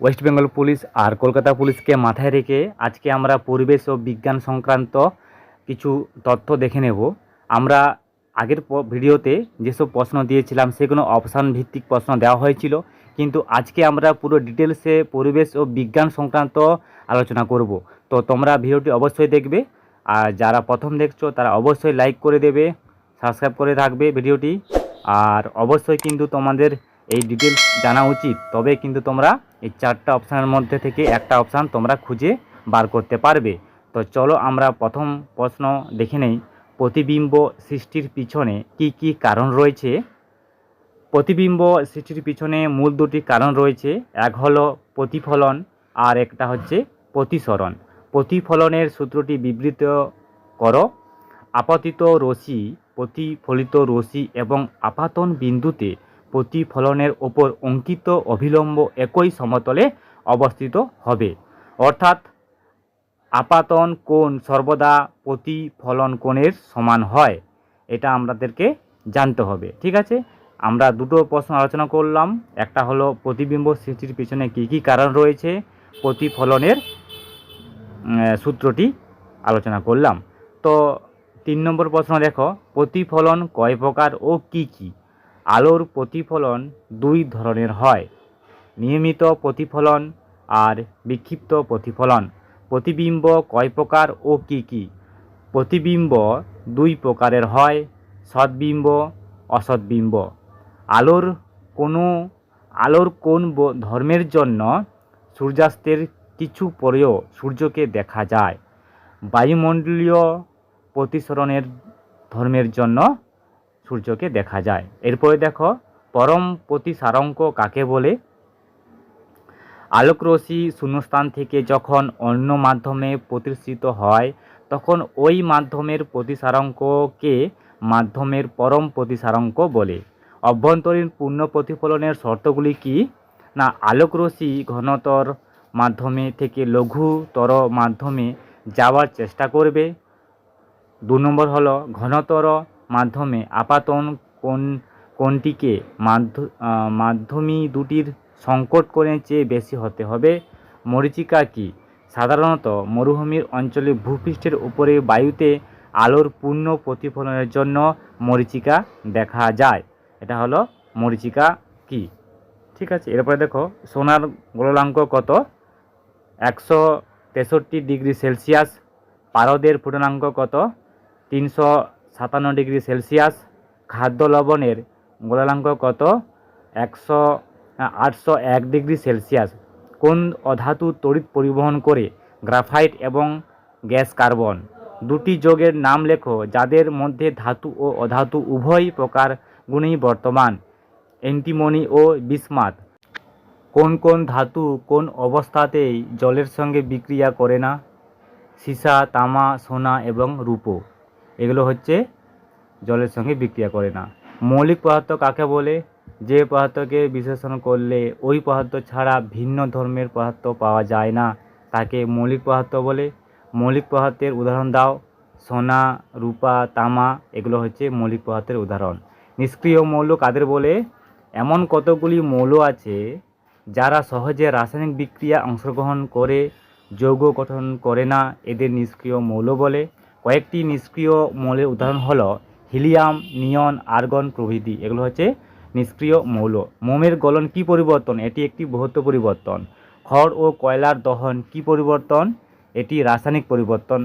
West Bengal police আর কলকাতা পুলিশকে মাথায় রেখে আজকে আমরা পরিবেশ ও বিজ্ঞান সংক্রান্ত কিছু তথ্য দেখে নেব। আমরা আগের ভিডিওতে যেসব প্রশ্ন দিয়েছিলাম, সেগুলো অপশান ভিত্তিক প্রশ্ন দেওয়া হয়েছিল। কিন্তু আজকে আমরা পুরো ডিটেলসে পরিবেশ ও বিজ্ঞান সংক্রান্ত আলোচনা করব। তো তোমরা ভিডিওটি অবশ্যই দেখবে। আর যারা প্রথম দেখছ, তারা অবশ্যই লাইক করে দেবে সাবস্ক্রাইব করে থাকবে ভিডিওটি। আর অবশ্যই কিন্তু তোমাদের এই ডিটেলস জানা উচিত। তবে কিন্তু তোমরা এই চারটা অপশানের মধ্যে থেকে একটা অপশান তোমরা খুঁজে বার করতে পারবে। তো চলো আমরা প্রথম প্রশ্ন দেখে নেই। প্রতিবিম্ব সৃষ্টির পিছনে কি কি কারণ রয়েছে? প্রতিবিম্ব সৃষ্টির পিছনে মূল দুটি কারণ রয়েছে। এক হলো প্রতিফলন আর একটা হচ্ছে প্রতিসরণ। প্রতিফলনের সূত্রটি বিবৃত করো। আপতিত রশ্মি, প্রতিফলিত রশ্মি এবং আপাতন বিন্দুতে প্রতিফলনের ওপর অঙ্কিত অভিলম্ব একই সমতলে অবস্থিত হবে। অর্থাৎ আপাতন কোণ সর্বদা প্রতিফলন কোণের সমান হয়। এটা আমাদেরকে জানতে হবে, ঠিক আছে? আমরা দুটো প্রশ্ন আলোচনা করলাম। একটা হলো প্রতিবিম্ব সৃষ্টির পিছনে কী কী কারণ রয়েছে? প্রতিফলনের সূত্রটি আলোচনা করলাম। তো তিন নম্বর প্রশ্ন দেখো, প্রতিফলন কয় প্রকার ও কি কি? আলোর প্রতিফলন দুই ধরনের হয়। নিয়মিত প্রতিফলন আর বিক্ষিপ্ত প্রতিফলন। প্রতিবিম্ব কয় প্রকার ও কি কি? প্রতিবিম্ব দুই প্রকারের হয়, সদ্বিম্ব, অসদ্বিম্ব। আলোর কোনো, আলোর কোন ধর্মের জন্য সূর্যাস্তের কিছু পরেও সূর্যকে দেখা যায়। বায়ুমণ্ডলীয় প্রতিসরণের ধর্মের জন্য সূর্যকে দেখা যায়। এরপরে দেখো, পরম প্রতিসারঙ্ক কাকে বলে? আলোকরশ্মি শূন্যস্থান থেকে যখন অন্য মাধ্যমে প্রতিষ্ঠিত হয়, তখন ওই মাধ্যমের প্রতিসারাঙ্ককে মাধ্যমের পরম প্রতিসারাঙ্ক বলে। অভ্যন্তরীণ পূর্ণ প্রতিফলনের শর্তগুলি কি? না, আলোকরশ্মি ঘনতর মাধ্যমে থেকে লঘুতর মাধ্যমে যাওয়ার চেষ্টা করবে। দু নম্বর হলো, ঘনতর মাধ্যমে আপাতন কোন, কোনটিকে মাধ্য মাধ্যমী দুটির সংকট কোণের চেয়ে বেশি হতে হবে? মরীচিকা কি? সাধারণত মরুভূমির অঞ্চলে ভূপৃষ্ঠের উপরে বায়ুতে আলোর পূর্ণ প্রতিফলনের জন্য মরীচিকা দেখা যায়। এটা হলো মরীচিকা কি? ঠিক আছে, এরপরে দেখো, সোনার গোলাঙ্ক কত? একশো তেষট্টি ডিগ্রি সেলসিয়াস। পারদের ফুটনাঙ্ক কত? তিনশো সাতান্ন ডিগ্রি সেলসিয়াস, খাদ্য লবণের গোলাঙ্ক কত? একশো, আটশো এক ডিগ্রি সেলসিয়াস। কোন অধাতু তড়িৎ পরিবহন করে গ্রাফাইট এবং গ্যাস কার্বন? দুটি যোগের নাম লেখো, যাদের মধ্যে ধাতু ও অধাতু উভয় প্রকার গুণেই বর্তমান। অ্যান্টিমনি ও বিসমাত। কোন কোন ধাতু কোন অবস্থাতেই জলের সঙ্গে বিক্রিয়া করে না? সীসা, তামা, সোনা এবং রূপো। এগুলো হচ্ছে জলের সঙ্গে বিক্রিয়া করে না। মৌলিক পদার্থ কাকে বলে? যে পদার্থকে বিশ্লেষণ করলে ওই পদার্থ ছাড়া ভিন্ন ধর্মের পদার্থ পাওয়া যায় না। তাকে মৌলিক পদার্থ বলে। মৌলিক পদার্থের উদাহরণ দাও। সোনা, রূপা, তামা, এগুলো হচ্ছে মৌলিক পদার্থের উদাহরণ। নিষ্ক্রিয় মৌল কাদের বলে? এমন কতগুলি মৌল আছে যারা সহজে রাসায়নিক বিক্রিয়া অংশগ্রহণ করে, যৌগ গঠন করে না, এদের নিষ্ক্রিয় মৌল বলে। কয়েকটি নিষ্ক্রিয় মৌলের উদাহরণ হলো হিলিয়াম, নিয়ন, আর্গন প্রভৃতি। এগুলো হচ্ছে নিষ্ক্রিয় মৌল। মোমের গলন কি পরিবর্তন? এটি একটি বৃহত্ত পরিবর্তন। খড় ও কয়লার দহন কি পরিবর্তন? এটি রাসায়নিক পরিবর্তন।